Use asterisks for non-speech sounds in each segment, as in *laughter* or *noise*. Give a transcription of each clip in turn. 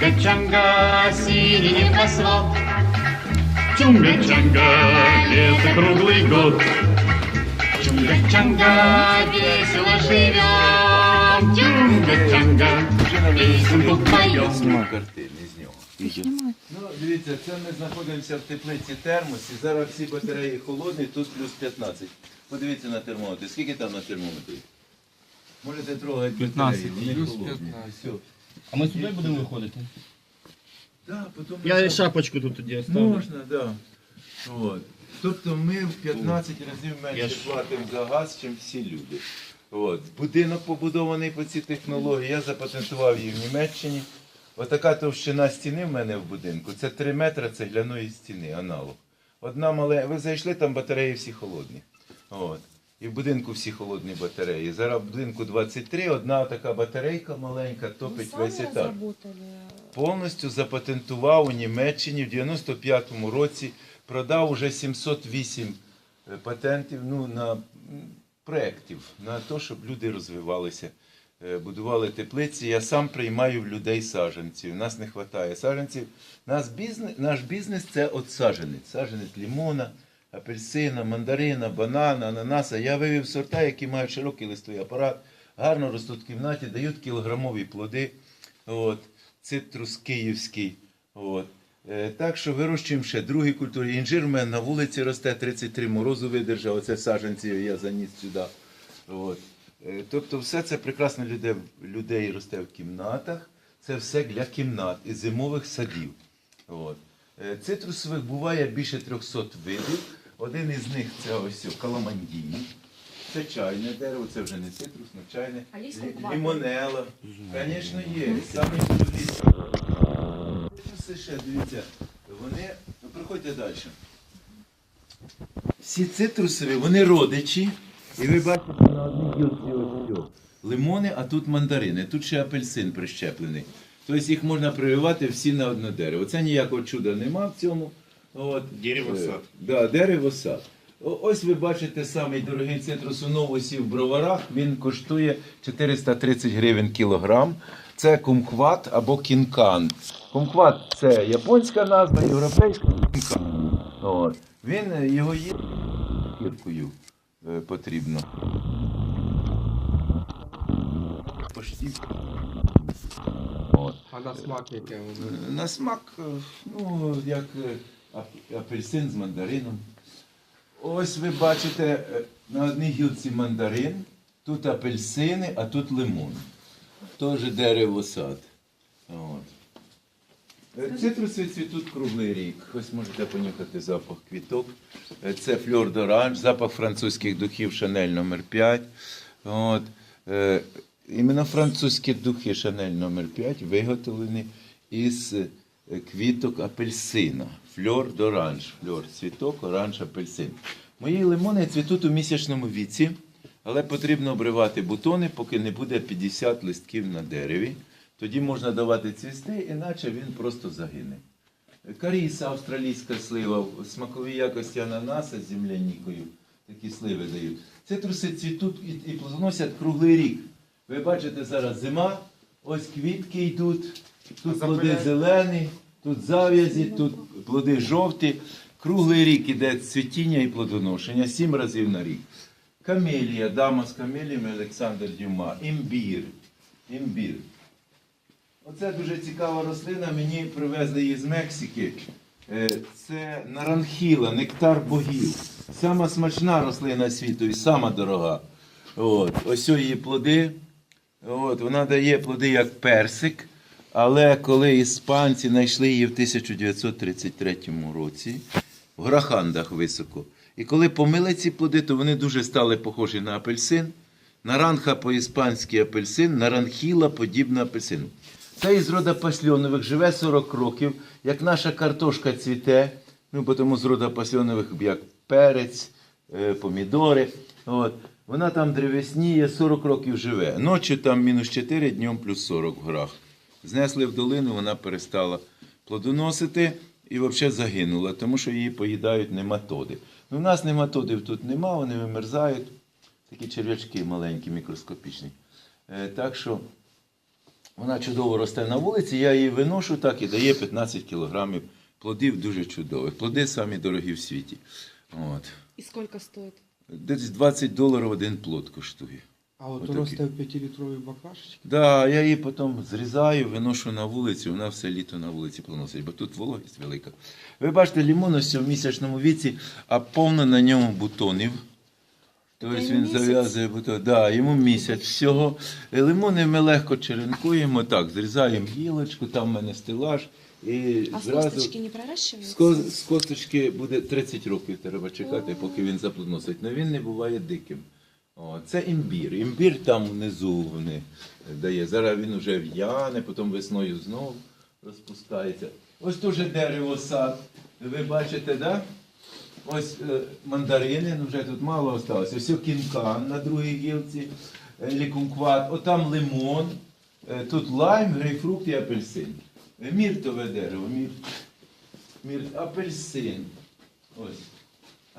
Чунга-чанга, синий небосвод. Чунга-чанга, лето круглый год. Чунга-чанга, весело живем. Чунга-чанга, песенку поем. З нього. Ну, дивіться, це ми знаходимося в теплиці термос, і зараз всі батареї холодні, тут плюс 15. Подивіться на термометр. Скільки там на термометрі? Можете трогати 15. батареї, вони Плюс холодні. 15. Все. А ми сюди будемо виходити? Да, потім Я шапочку тут тоді оставлю. Можна, так. Да. От. Тобто ми в 15 разів менше платимо за газ, ніж всі люди. От. Будинок побудований по цій технології, я запатентував її в Німеччині. Отака товщина стіни в мене в будинку. Це 3 метри цегляної стіни, аналог. Одна мале... Ви зайшли, там батареї всі холодні. От. І в будинку всі холодні батареї. Зараз в будинку 23, одна така батарейка маленька топить весь етаж повністю запатентував у Німеччині в 95-му році, продав уже 708 е, патентів ну, на проєктів, на те, щоб люди розвивалися, е, будували теплиці. Я сам приймаю в людей саджанців. У нас не вистачає саджанців. Наш бізнес, наш бізнес це от саджанець. Саджанець лімона, апельсина, мандарина, банана, ананаса. Я вивів сорта, які мають широкий листовий апарат, гарно ростуть в кімнаті, дають кілограмові плоди. От цитрус київський. От. Е, Так що вирощуємо ще другі культури. Інжир в мене на вулиці росте, 33 морозу видержав, оце саджанці я заніс сюди. От. Е, Тобто все це прекрасно людей, людей росте в кімнатах. Це все для кімнат і зимових садів. От. Е, Цитрусових буває більше 300 видів. Один із них це ось каламандіні. Це чайне дерево, це вже не цитрус, але чайне. Лімонела. Звісно, є. Чудові. Цитруси ще, дивіться, вони. Ну, приходьте далі. Всі цитрусові, вони родичі. І ви бачите на одній гілці ось цього. Лимони, а тут мандарини, тут ще апельсин прищеплений. Тобто їх можна прививати всі на одне дерево. Це ніякого чуда нема в цьому. От. Деревосад. Да, деревосад. Ось ви бачите самий дорогий цитрус у новосі в броварах. Він коштує 430 гривень кілограм. Це кумкват або кінкан. Кумкват це японська назва, європейська кінкан. От. Він е, його є кіркою е, потрібно. От. А на смак яке? Е, На смак, ну, як апельсин з мандарином. Ось ви бачите е, на одній гілці мандарин, тут апельсини, а тут лимон. Теж дерево сад. От. Е, Цитруси цвітуть круглий рік. Ось можете понюхати запах квіток. Е, Це фльор d'orange, запах французьких духів Шанель номер 5. От. Іменно французькі духи Шанель номер 5 виготовлені із квіток апельсина. Фльор d'orange. Фльор цвіток, оранж, апельсин. Мої лимони цвітуть у місячному віці, але потрібно обривати бутони, поки не буде 50 листків на дереві. Тоді можна давати цвісти, іначе він просто загине. Каріса, австралійська слива, смакові якості ананаса з землянікою. Такі сливи дають. Цитруси цвітуть і плодоносять круглий рік. Ви бачите зараз зима, ось квітки йдуть, тут плоди зелені, тут зав'язі, тут плоди жовті. Круглий рік іде цвітіння і плодоношення, сім разів на рік. Камелія, дама з камеліями Олександр Дюма, імбір. Імбір. Оце дуже цікава рослина, мені привезли її з Мексики. Е, Це наранхіла, нектар богів. Сама смачна рослина світу і сама дорога. От. Ось її плоди. От. Вона дає плоди як персик. Але коли іспанці знайшли її в 1933 році, в Грахандах високо. І коли помили ці плоди, то вони дуже стали похожі на апельсин. Наранха по-іспанськи апельсин, наранхіла подібна апельсину. Це із рода пасльонових живе 40 років, як наша картошка цвіте, ну, бо тому з рода пасльонових, як перець, е, помідори. От. Вона там древесніє, 40 років живе. Ночі там мінус 4, днем плюс 40 в горах. Знесли в долину, вона перестала плодоносити і взагалі загинула, тому що її поїдають нематоди. Ну, у нас нематодів тут нема, вони вимерзають. Такі черв'ячки маленькі, мікроскопічні. Е, так що Вона чудово росте на вулиці, я її виношу так і дає 15 кілограмів плодів дуже чудових. Плоди самі дорогі в світі. От. И сколько стоит? Десь 20 доларів один плод коштує. А от Отакі. росте в 5-літровій баклажці. Да, я її потім зрізаю, виношу на вулицю, вона все літо на вулиці плодоносить, бо тут вологість велика. Ви бачите, лімон ось в місячному віці, а повно на ньому бутонів. Тобто він місяць. зав'язує бутон. Да, йому місяць всього. Лимони ми легко черенкуємо, так, зрізаємо гілочку, там в мене стелаж. І А с зразу... косточки не проращиваются? З, ко- з косточки буде 30 років треба чекати, поки він заплодоносить. Але він не буває диким. О, це імбір. Імбір там внизу вони дає. Зараз він вже в'яне, потім весною знову розпускається. Ось тут же дерево сад. Ви бачите, да? Ось е, мандарини, ну вже тут мало осталося. Ось кінкан на другій гілці, е, лікункват, отам лимон, е, тут лайм, грейпфрукт і апельсин. Е, Міртове дерево, мір, мір, апельсин. Ось.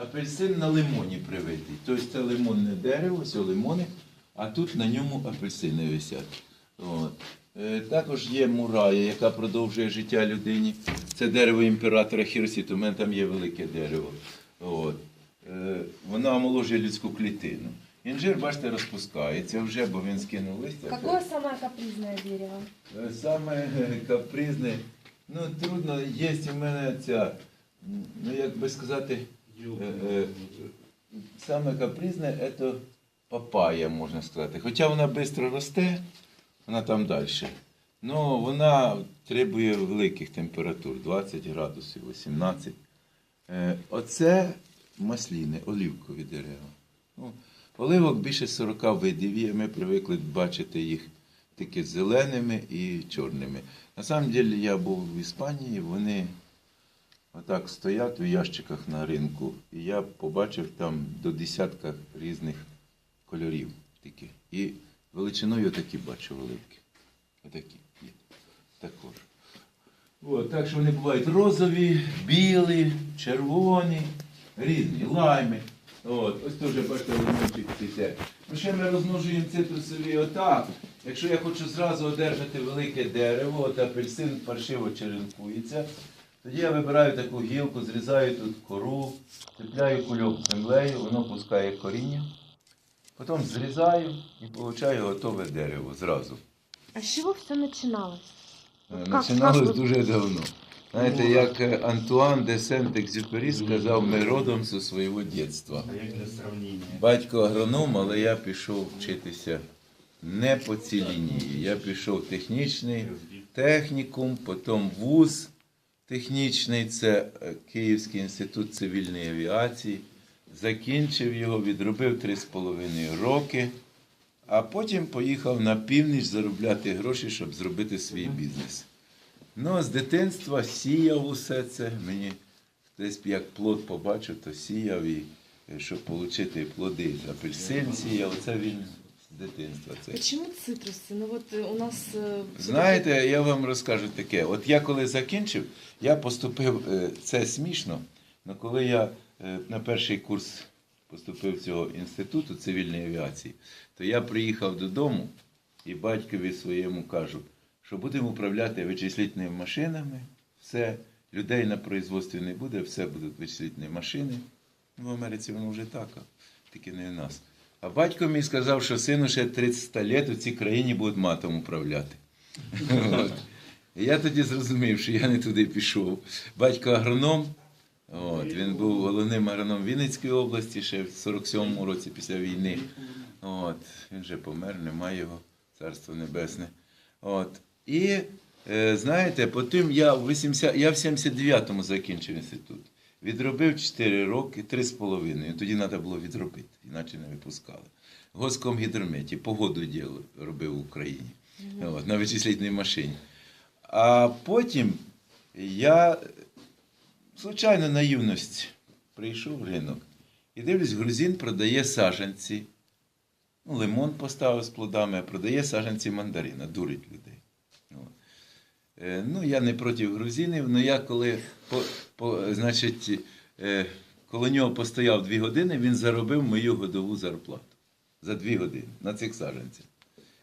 Апельсин на лимоні привитий. Тобто це лимонне дерево, ось лимони, а тут на ньому апельсини висять. От. Е, Також є мурая, яка продовжує життя людині. Це дерево імператора Хіросіту. У мене там є велике дерево. От. Е, Вона омоложує людську клітину. Інжир, бачите, розпускається вже, бо він скинув листя. Какое самое капризное дерево? Е, Саме е, капризне, ну трудно, є у мене ця, ну як би сказати, е, е, саме капризне це папая, можна сказати. Хоча вона швидко росте, вона там далі. Ну, вона требує великих температур, 20 градусів, 18. Е, Оце масліни, олівкові дерева. Ну, оливок більше 40 видів є, ми привикли бачити їх тільки зеленими і чорними. На самом деле я був в Іспанії, вони отак стоять у ящиках на ринку, і я побачив там до десятка різних кольорів такі. І величиною такі бачу великі. Отакі є. Також. От, так що вони бувають розові, білі, червоні, різні, лайми. От, ось теж бачите, лимончик цвіте. Ну ще ми розмножуємо цитрусові отак. Якщо я хочу зразу одержати велике дерево, от апельсин паршиво черенкується, тоді я вибираю таку гілку, зрізаю тут кору, цепляю кульок землею, воно пускає коріння. Потім зрізаю і получаю готове дерево зразу. А с чего все начиналось? Е, Починалось как дуже давно. Знаєте, як е, Антуан де Сент-Екзюпері сказав, ми родом зі свого дитинства. Батько агроном, але я пішов вчитися не по цій лінії. Я пішов технічний технікум, потім вуз технічний, це е, Київський інститут цивільної авіації. Закінчив його, відробив 3,5 роки, а потім поїхав на північ заробляти гроші, щоб зробити свій бізнес. Ну, з дитинства сіяв усе це. Мені десь як плод побачив, то сіяв і е, щоб отримати плоди. Апельсин сіяв, це він з дитинства. Це. Почему цитрусы? Ну вот э, у нас... э, Знаєте, я вам розкажу таке. От я коли закінчив, я поступив, е, це смішно, але коли я е, на перший курс поступив цього інституту цивільної авіації, то я приїхав додому і батькові своєму кажу, що будемо управляти вичислительними машинами, все, людей на производстві не буде, все будуть вичислительні машини. Ну, в Америці воно вже так, а тільки не в нас. А батько мій сказав, що сину ще 300 літ у цій країні будуть матом управляти. От. Я тоді зрозумів, що я не туди пішов. Батько агроном, от, він був головним агрономом Вінницької області ще в 47-му році після війни. От, він вже помер, немає його, царство небесне. От. І е, знаєте, потім я в 80, я в 79-му закінчив інститут. Відробив 4 роки, 3,5. Тоді треба було відробити, іначе не випускали. В Госкомгідрометі погоду діло робив в Україні от, на вичислительній машині. А потім я, звичайно, на юність прийшов в ринок і дивлюсь, грузин продає саженці. Ну, лимон поставив з плодами, а продає саженці мандарина, дурить людей. От. Е, Ну, я не проти грузинів, але я коли по, по, значить, е, коло нього постояв дві години, він заробив мою годову зарплату за дві години на цих саджанцях.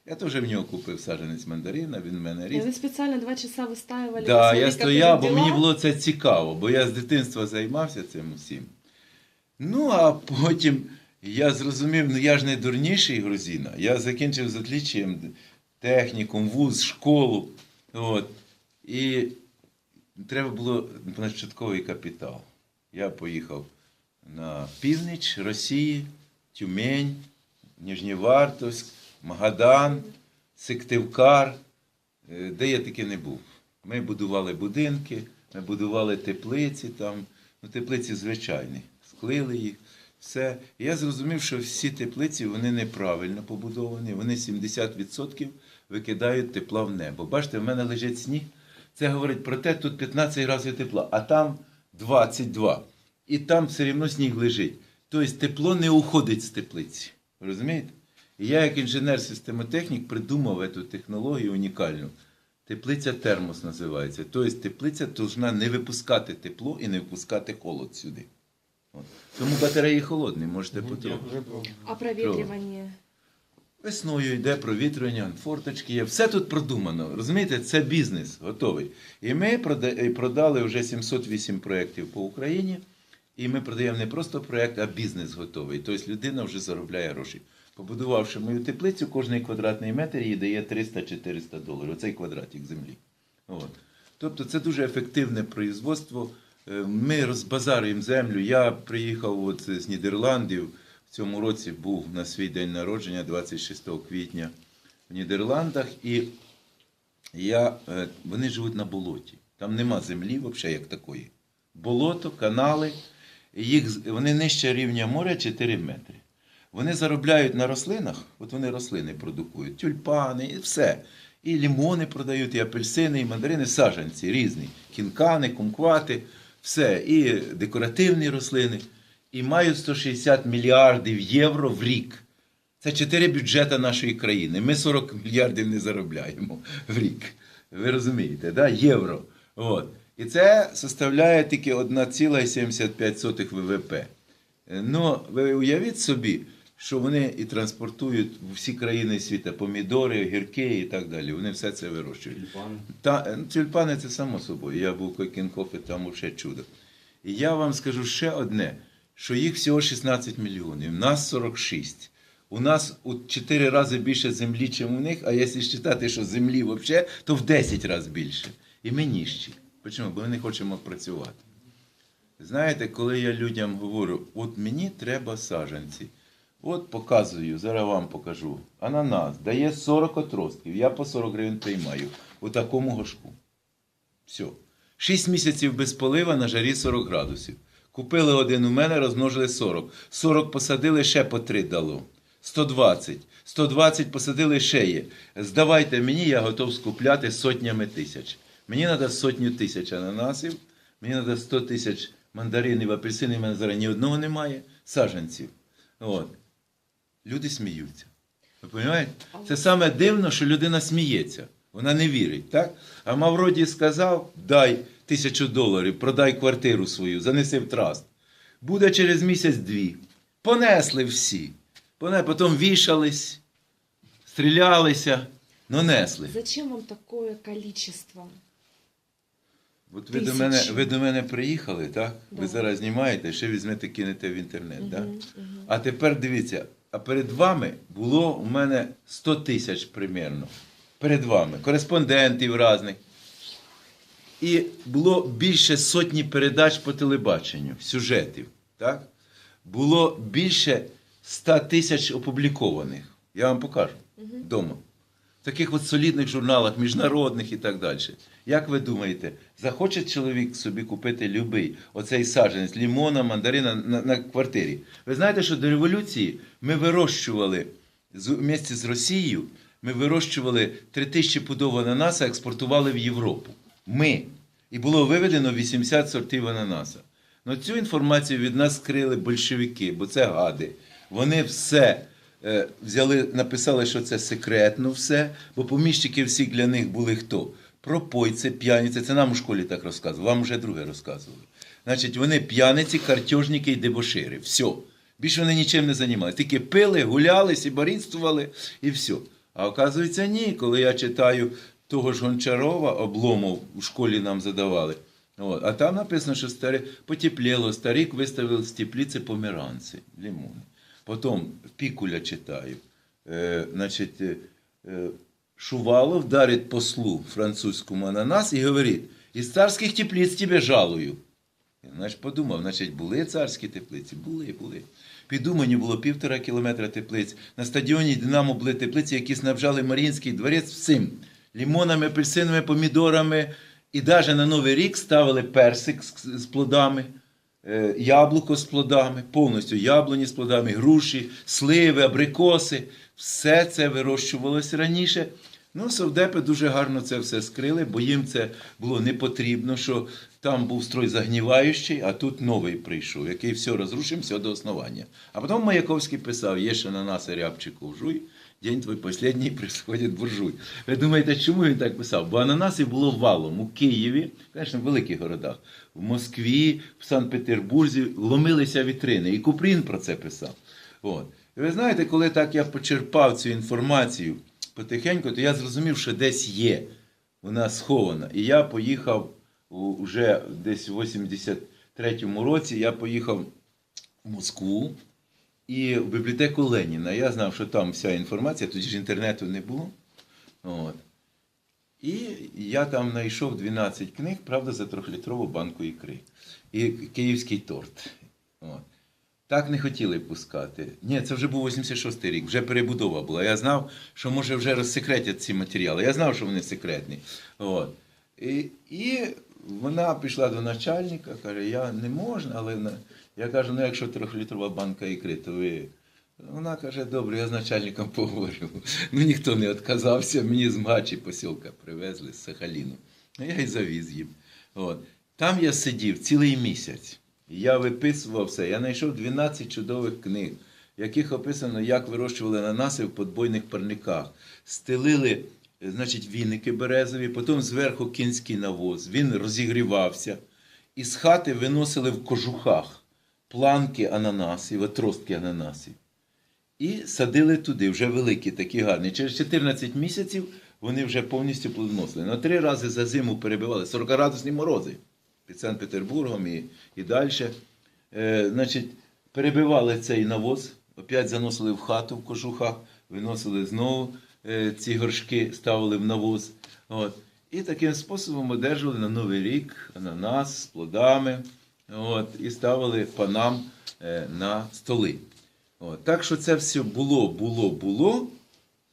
Я теж в нього купив саджанець мандарина, він в мене ріс. Вы специально два часа выстаивали? Да, посмотреть, я стояв, бо мені було це цікаво, бо я з дитинства займався цим усім. Ну, а потім я зрозумів, ну я ж не дурніший грузина. Я закінчив з отліччям технікум, вуз, школу. От. І треба було початковий капітал. Я поїхав на північ Росії, Тюмень, Ніжнєвартовськ, Магадан, Сиктивкар, е, де я таки не був. Ми будували будинки, ми будували теплиці там, ну теплиці звичайні, склили їх, все. Я зрозумів, що всі теплиці вони неправильно побудовані, вони 70% викидають тепла в небо. Бачите, в мене лежить сніг. Це говорить про те, тут 15 разів тепла, а там 22. І там все одно сніг лежить. Тобто тепло не уходить з теплиці. Розумієте? І я, як інженер-системотехнік, придумав цю технологію унікальну. Теплиця термос називається. Тобто теплиця повинна не випускати тепло і не випускати холод сюди. От. Тому батареї холодні, можете потрапити. А проветривание? Весною йде провітрювання, форточки є. Все тут продумано. Розумієте, це бізнес готовий. І ми продали вже 708 проєктів по Україні. І ми продаємо не просто проєкт, а бізнес готовий. Тобто людина вже заробляє гроші. Побудувавши мою теплицю, кожний квадратний метр їй дає 300-400 доларів. Оцей квадратик землі. От. Тобто це дуже ефективне производство. Е, Ми розбазарюємо землю. Я приїхав от з Нідерландів. В цьому році був на свій день народження, 26 квітня в Нідерландах. І я, е, вони живуть на болоті. Там нема землі взагалі як такої. Болото, канали. Їх, вони нижче рівня моря 4 метри. Вони заробляють на рослинах, от вони рослини продукують, тюльпани, і все. І лімони продають, і апельсини, і мандарини, саджанці різні. Кінкани, кумквати, все. І декоративні рослини. І мають 160 мільярдів євро в рік. Це чотири бюджета нашої країни. Ми 40 мільярдів не заробляємо в рік. Ви розумієте, да? євро. От. І це составляє тільки 1,75 ВВП. Ну, ви уявіть собі, що вони і транспортують в всі країни світу помідори, гірки і так далі. Вони все це вирощують. Та, е, ну, тюльпани це само собою. Я був в Кокінкофі, там ще чудо. І я вам скажу ще одне, що їх всього 16 мільйонів, нас 46. У нас у 4 рази більше землі, ніж у них, а якщо вважати, що землі взагалі, то в 10 разів більше. І ми ніжчі. Чому? Бо ми не хочемо працювати. Знаєте, коли я людям говорю, от мені треба саджанці. От показую, зараз вам покажу. Ананас дає 40 отростків, я по 40 гривень приймаю у такому горшку. Все. 6 місяців без полива на жарі 40 градусів. Купили один у мене, розмножили 40. 40 посадили, ще по 3 дало. 120. 120 посадили ще є. Здавайте мені, я готов скупляти сотнями тисяч. Мені треба сотню тисяч ананасів, мені треба 100 тисяч мандаринів, апельсинів, у мене зараз ні одного немає, саджанців. От. Люди сміються. Ви розумієте? Це саме дивно, що людина сміється. Вона не вірить, так? А Мавроді сказав: дай тисячу доларів, продай квартиру свою, занеси в траст. Буде через місяць-дві. Понесли всі. Потім вішались, стрілялися, но несли. Зачем вам такое количество? От ви до, мене, ви до мене приїхали, так? Ви зараз знімаєте, ще візьмете, кинете в інтернет, так? Мгм, мгм. А тепер дивіться, а перед вами було у мене 100 тисяч примерно. Перед вами, кореспондентів різних. І було більше сотні передач по телебаченню, сюжетів. Так? Було більше 100 тисяч опублікованих. Я вам покажу вдома. В таких от солідних журналах, міжнародних і так далі. Як ви думаєте, захоче чоловік собі купити любий оцей саджанець лімона, мандарина на, на квартирі? Ви знаєте, що до революції ми вирощували з, вместе з Росією, ми вирощували 3 тисячі пудов ананаса, експортували в Європу. Ми. І було виведено 80 сортів ананаса. Ну цю інформацію від нас скрили большевики, бо це гади. Вони все е, взяли, написали, що це секретно все, бо поміщики всі для них були хто? Пропойці, п'яниці. Це нам у школі так розказували, вам вже друге розказували. Значить, вони п'яниці, картежники і дебошири. Все. Більше вони нічим не займалися. Тільки пили, гуляли, сібарітствували і все. А оказується, ні. Коли я читаю того ж Гончарова, обломов у школі нам задавали. От. А там написано, що старі, потепліло, старик виставив з теплиці померанці, лимони. Потім Пікуля читаю. Е, значить, е, е, Шувалов дарить послу французькому ананас і говорить, із царських теплиць тебе жалую. Значить, подумав, значить, були царські теплиці? Були, були. Під Умані було півтора кілометра теплиць. На стадіоні Динамо були теплиці, які снабжали Мар'їнський дворець всім. Лімонами, апельсинами, помідорами. І навіть на Новий рік ставили персик з, плодами, е, яблуко з плодами, повністю яблуні з плодами, груші, сливи, абрикоси. Все це вирощувалося раніше. Ну, совдепи дуже гарно це все скрили, бо їм це було не потрібно, що там був строй загніваючий, а тут новий прийшов, який все розрушив, все до основання. А потім Маяковський писав: є ще на нас рябчику жуй, день твій последній присходить буржуй. Ви думаєте, чому він так писав? Бо ананасів було валом у Києві, звісно, в великих городах, в Москві, в Санкт-Петербурзі ломилися вітрини. І Купрін про це писав. От. І ви знаєте, коли так я почерпав цю інформацію потихеньку, то я зрозумів, що десь є. Вона схована. І я поїхав вже десь в 83-му році, я поїхав в Москву і в бібліотеку Леніна. Я знав, що там вся інформація, тоді ж інтернету не було. От. І я там знайшов 12 книг, правда, за трьохлітрову банку ікри. І київський торт. От. Так не хотіли пускати. Ні, це вже був 86-й рік, вже перебудова була. Я знав, що може вже розсекретять ці матеріали. Я знав, що вони секретні. От. І, і вона пішла до начальника, каже, я не можна, але я кажу, ну якщо трьохлітрова банка ікри, то ви. Вона каже, добре, я з начальником поговорю. Ну ніхто не відказався, мені з Мгачі посілка привезли з Сахаліну. Ну, Я і завіз їм. От. Там я сидів цілий місяць. Я виписував все. Я знайшов 12 чудових книг, в яких описано, як вирощували ананаси в подбойних парниках. Стелили, значить, віники березові, потім зверху кінський навоз. Він розігрівався. І з хати виносили в кожухах планки ананасів, отростки ананасів. І садили туди, вже великі, такі гарні. Через 14 місяців вони вже повністю плодоносили. На три рази за зиму перебивали 40-градусні морози під Санкт-Петербургом і, і далі. Е, значить, перебивали цей навоз, опять заносили в хату в кожухах, виносили знову е, ці горшки, ставили в навоз. От. І таким способом одержували на Новий рік ананас з плодами от, і ставили панам е, на столи. От. Так що це все було, було, було.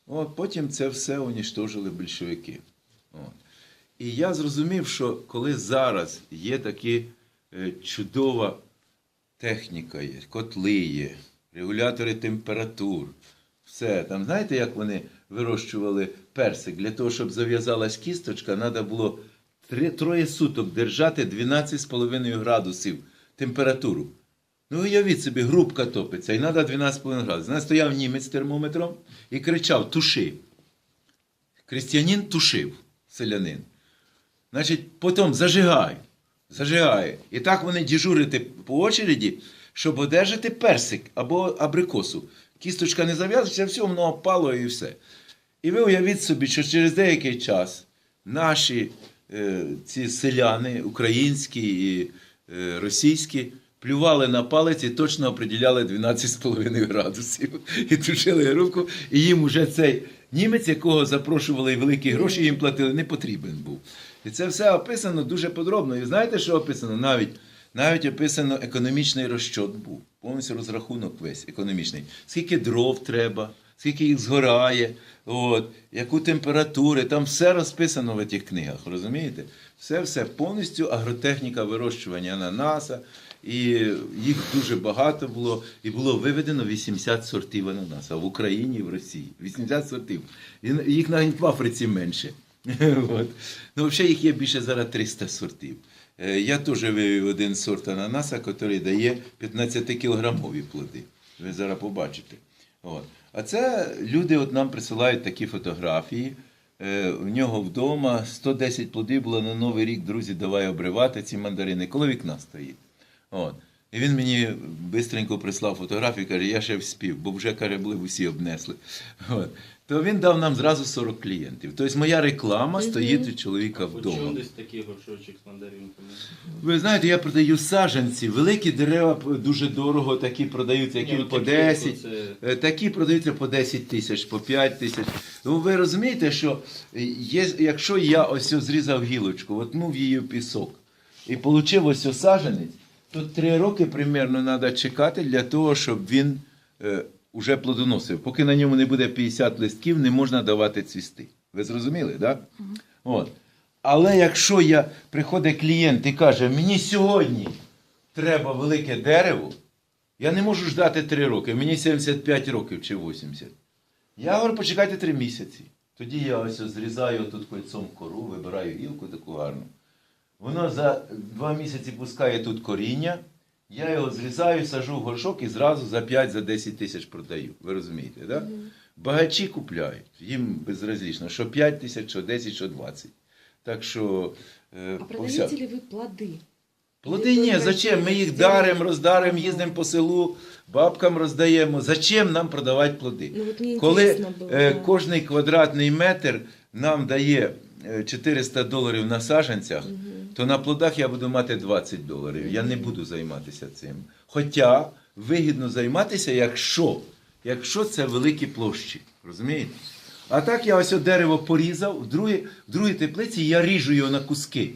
От, потім це все уніштожили більшовики. От. І я зрозумів, що коли зараз є такі е, чудова техніка, є, котли є, регулятори температур, все. Там знаєте, як вони вирощували персик? Для того, щоб зав'язалась кісточка, треба було троє суток держати 12,5 градусів температуру. Ну, уявіть собі, грубка топиться, і треба 12,5 градусів. Нас стояв німець з термометром і кричав: туши. Крістіанін тушив, селянин. Значить, потім зажигай, зажигай. І так вони дежурити по очереді, щоб одержати персик або абрикосу. Кісточка не зав'язується, все, воно опало і все. І ви уявіть собі, що через деякий час наші ці селяни, українські і е, російські, плювали на палець і точно определяли 12,5 градусів. *laughs* І тушили грубку, і їм уже цей німець, якого запрошували великі гроші, їм платили, не потрібен був. І це все описано дуже подробно. І знаєте, що описано? Навіть, навіть описано економічний розчот був. Повністю розрахунок весь економічний. Скільки дров треба, скільки їх згорає, от, яку температуру, там все розписано в цих книгах, розумієте? Все, все, повністю агротехніка вирощування ананаса. І їх дуже багато було, і було виведено 80 сортів ананаса в Україні і в Росії. 80 сортів. Їх навіть в Африці менше. *laughs* От. Ну, взагалі їх є більше зараз 300 сортів. Е, Я теж вивів один сорт ананаса, який дає 15-кілограмові плоди. Ви зараз побачите. От. А це люди от нам присилають такі фотографії. Е, У нього вдома 110 плодів було на Новий рік, друзі, давай обривати ці мандарини. Коло вікна стоїть. От. І він мені швидко прислав фотографію, каже, я ще вспів, бо вже каже, усі обнесли. От. То він дав нам зразу 40 клієнтів. Тобто моя реклама стоїть у чоловіка вдома. десь такий горшочок з мандаринками? Ви знаєте, я продаю саджанці, великі дерева дуже дорого, такі продаються, які по 10. Е, Такі продаються по 10 тисяч, по 5 тисяч. Ну, ви розумієте, що е, є, якщо я ось ось зрізав гілочку, отнув її в пісок і отримав ось ось саджанець, то 3 роки примерно треба чекати для того, щоб він е, уже плодоносив. Поки на ньому не буде 50 листків, не можна давати цвісти. Ви зрозуміли, так? Да? От. Але якщо я приходить клієнт і каже, мені сьогодні треба велике дерево, я не можу ждати 3 роки, мені 75 років чи 80. Я говорю, почекайте 3 місяці. Тоді я ось зрізаю тут кольцом кору, вибираю гілку таку гарну. Воно за 2 місяці пускає тут коріння, я його зрізаю, сажу в горшок і зразу за 5-10 тисяч продаю. Ви розумієте, так? Да? Багачі купляють, їм безразлічно, що 5 тисяч, що 10, що 20. Так що. е, А по продаете ли вы плоды? Плоди ні, зачем? Ми їх даримо, роздаримо, їздимо по селу, бабкам роздаємо. Зачем нам продавати плоди? Ну вот мне Коли интересно было. е, да. кожний квадратний метр нам дає е, 400 доларів на саджанцях, то на плодах я буду мати 20 доларів. Я не буду займатися цим. Хоча вигідно займатися, якщо, якщо це великі площі. Розумієте? А так я ось дерево порізав, в другій, в другій теплиці я ріжу його на куски.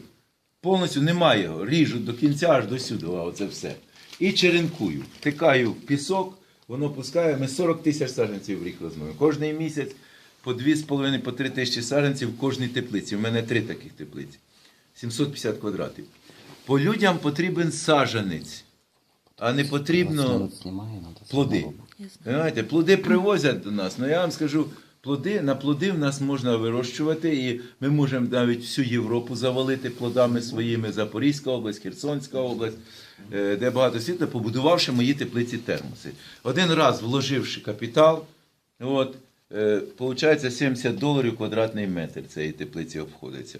Повністю немає його. Ріжу до кінця аж до сюди, а оце все. І черенкую. Втикаю в пісок, воно пускає. Ми 40 тисяч саджанців в рік розмовимо. Кожний місяць по 2,5 по 3 тисячі саджанців в кожній теплиці. У мене три таких теплиці. 750 квадратів. По людям потрібен саджанець, а не потрібно плоди. Понимаєте, плоди привозять до нас. Ну я вам скажу, плоди, на плоди в нас можна вирощувати, і ми можемо навіть всю Європу завалити плодами своїми Запорізька область, Херсонська область, е, де багато світу, побудувавши мої теплиці термоси. Один раз вложивши капітал, от, получається 70 доларів квадратний метр цієї теплиці обходиться.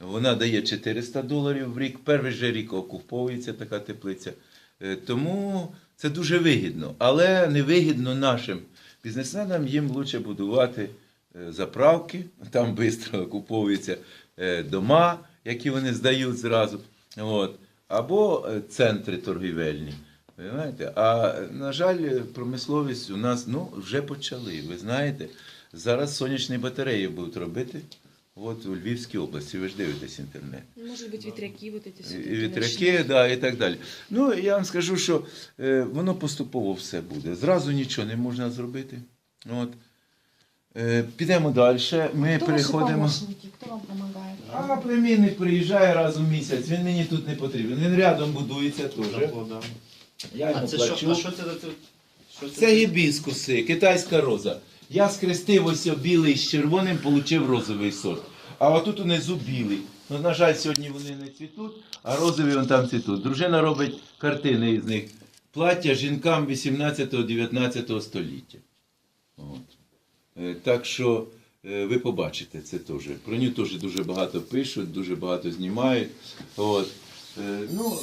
Вона дає 400 доларів в рік. Перший же рік окуповується така теплиця. Е, Тому це дуже вигідно. Але не вигідно нашим бізнесменам їм краще будувати е, заправки, там швидко окуповуються е, дома, які вони здають зразу. От. Або е, центри торгівельні. Понимаєте? А на жаль, промисловість у нас ну, вже почали. Ви знаєте, зараз сонячні батареї будуть робити. От у Львівській області, ви ж дивитесь інтернет. Может быть, ветряки вот эти І всё-таки вітряки, начнут. да, і так далі. Ну, я вам скажу, що е, воно поступово все буде. Зразу нічого не можна зробити. От. Е, підемо далі. Ми Кто ваши переходимо. помощники? Кто вам помогает? А племінник приїжджає раз у місяць, він мені тут не потрібен. Він рядом будується теж. Я А це плачу. що, а що це за? Що Це гібіскуси, китайська роза. Я скрестив ось білий з червоним, отримав розовий сорт. А отут унизу білий. Ну, на жаль, сьогодні вони не цвітуть, а розові вон там цвітуть. Дружина робить картини із них. Плаття жінкам 18-19 століття. От. Е, Так що е, ви побачите це теж. Про нього теж дуже багато пишуть, дуже багато знімають. От. Е, Ну,